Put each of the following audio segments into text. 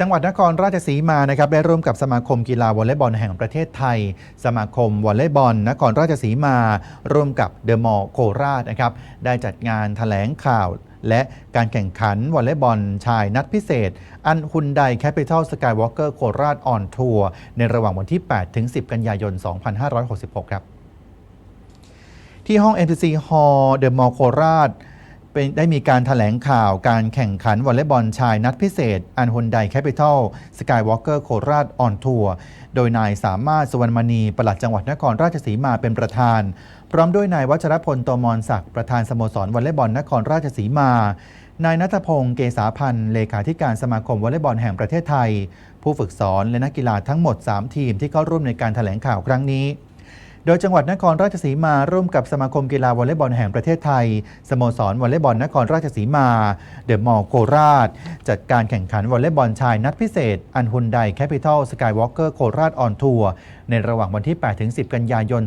จังหวัดนครราชสีมานะครับได้ร่วมกับสมาคมกีฬาวอลเลย์บอลแห่งประเทศไทย สมาคมวอลเลย์บอลนครราชสีมา ร่วมกับเดอะมอลล์โคราชนะครับได้จัดงานแถลงข่าว และการแข่งขันวอลเลย์บอลชายนัดพิเศษ อันฮุนไดแคปิตอลสกายวอล์กเกอร์โคราชออนทัวร์ในระหว่างวันที่ 8 ถึง 10 กันยายน 2566 ครับ ที่ห้อง MCC Hall เดอะมอลล์โคราช ได้มีการถแถลงข่าวการแข่งขันวอลเลย์บอลชายนัดพิเศษ อันฮุนไดแคปิตอลสกายวอล์กเกอร์โคราชออนทัวร์โดยนายสามารถสุวรรณมณีปลัดจังหวัดนครราชสีมาเป็นประธาน พร้อมด้วยนายวัชรพลโตมรศักดิ์ประธานสโมสรวอลเลย์บอลนครราชสีมานายนัทพงศ์เกษาพันธ์เลขาธิการสมาคมวอลเลย์บอลแห่งประเทศไทย ผู้ฝึกสอนและนักกีฬาทั้งหมด 3 ทีมที่เข้าร่วมในการแถลงข่าวครั้งนี้ โดยจังหวัดนครราชสีมาร่วมกับสมาคมกีฬาวอลเลย์บอลแห่งประเทศไทยสโมสรวอลเลย์บอลนครราชสีมา เดอะมอลล์โคราช จัดการแข่งขันวอลเลย์บอลชายนัดพิเศษ อันฮุนไดแคปิตอลสกายวอล์กเกอร์โคราชออนทัวร์ในระหว่างวันที่ 8-10 กันยายน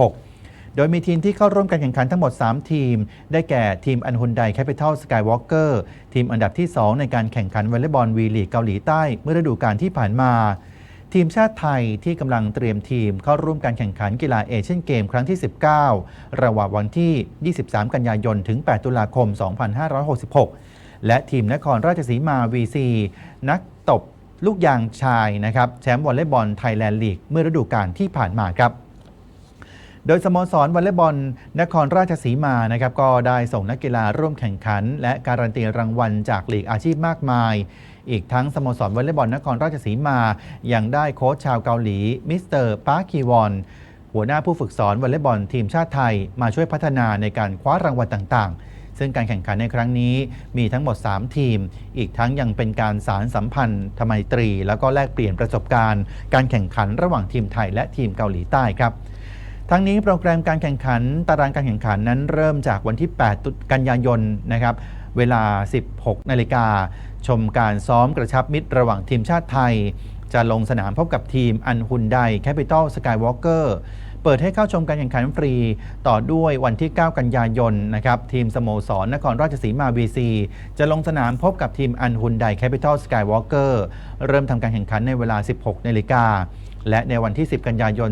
2566โดยมีทีมที่เข้าร่วมการแข่งขันทั้งหมด 3 ทีม ได้แก่ทีมอันฮุนไดแคปิตอลสกายวอล์กเกอร์ทีมอันดับที่ 2 ในการแข่งขันวอลเลย์บอลวีลีกเกาหลีใต้เมื่อฤดูกาลที่ผ่านมา ทีมชาติไทยที่กำลังเตรียมทีมเข้าร่วมการแข่งขันกีฬาเอเชียนเกมครั้งที่ 19 ระหว่างวันที่ 23 กันยายน ถึง 8 ตุลาคม 2566 และทีมนครราชสีมา VC นักตบลูกยางชายนะครับแชมป์วอลเลย์บอลไทยแลนด์ลีกเมื่อฤดูกาลที่ผ่านมาครับ โดยสโมสรวอลเลย์บอลนครราชสีมานะครับก็ได้ส่งนักกีฬาร่วมแข่งขัน และการันตีรางวัลจากลีกอาชีพมากมาย อีกทั้งสโมสรวอลเลย์บอลนครราชสีมา ยังได้โค้ชชาวเกาหลีมิสเตอร์ปาร์คีวอนหัวหน้าผู้ฝึกสอนวอลเลย์บอลทีมชาติไทย มาช่วยพัฒนาในการคว้ารางวัลต่าง ๆซึ่งการแข่งขันในครั้งนี้มีทั้งหมด 3 ทีม อีกทั้งยังเป็นการสารสัมพันธ์ธไมตรี แล้วก็แลกเปลี่ยนประสบการณ์ การแข่งขันระหว่างทีมไทยและทีมเกาหลีใต้ครับ ทั้งนี้โปรแกรมการแข่งขันตารางการแข่งขันนั้นเริ่มจากวันที่ 8 กันยายนนะครับเวลา 16 นาฬิกา ชมการซ้อมกระชับมิตรระหว่างทีมชาติไทย จะลงสนามพบกับทีมอันฮุนไดแคปิตอลสกายวอล์กเกอร์เปิดให้เข้าชมการแข่งขันฟรี ต่อด้วยวันที่ 9 กันยายนนะครับทีมสโมสรนครราชสีมา VC จะลงสนามพบกับทีมอันฮุนไดแคปิตอลสกายวอล์กเกอร์เริ่มทำการแข่งขันในเวลา 16 นาฬิกา และในวันที่ 10 กันยายน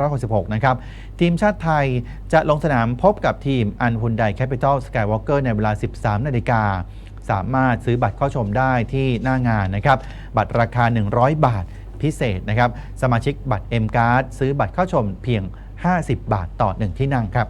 2566 นะครับ ทีมชาติไทยจะลงสนามพบกับทีมอันฮุนไดแคปิตอลสกายวอล์กเกอร์ในเวลา 13 นาฬิกา สามารถซื้อบัตรเข้าชมได้ที่หน้างานนะครับ บัตรราคา 100 บาทพิเศษนะครับ สมาชิกบัตร M Card ซื้อบัตรเข้าชมเพียง 50 บาทต่อ 1 ที่นั่งครับ